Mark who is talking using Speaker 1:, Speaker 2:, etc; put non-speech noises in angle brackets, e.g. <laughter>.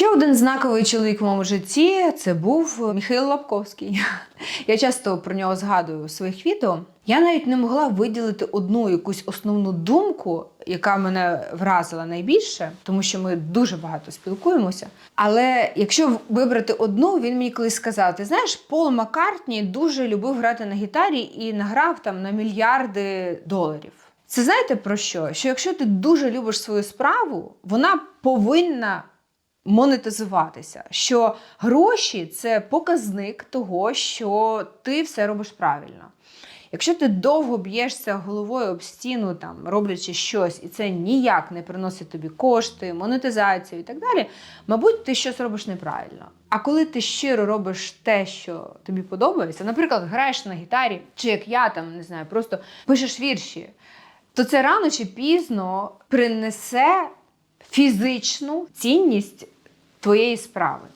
Speaker 1: Ще один знаковий чоловік в моєму житті це був Михайло Лапковський. <laughs> Я часто про нього згадую у своїх відео. Я навіть не могла виділити одну якусь основну думку, яка мене вразила найбільше, тому що ми дуже багато спілкуємося. Але якщо вибрати одну, він мені колись сказав: ти знаєш, Пол Маккартні дуже любив грати на гітарі і награв там на мільярди доларів. Це знаєте про що? Що якщо ти дуже любиш свою справу, вона повинна монетизуватися. Що гроші це показник того, що ти все робиш правильно. Якщо ти довго б'єшся головою об стіну, там роблячи щось, і це ніяк не приносить тобі кошти, монетизацію і так далі, мабуть, ти щось робиш неправильно. А коли ти щиро робиш те, що тобі подобається, наприклад, граєш на гітарі, чи як я там не знаю, просто пишеш вірші, то це рано чи пізно принесе фізичну цінність твоєї справи.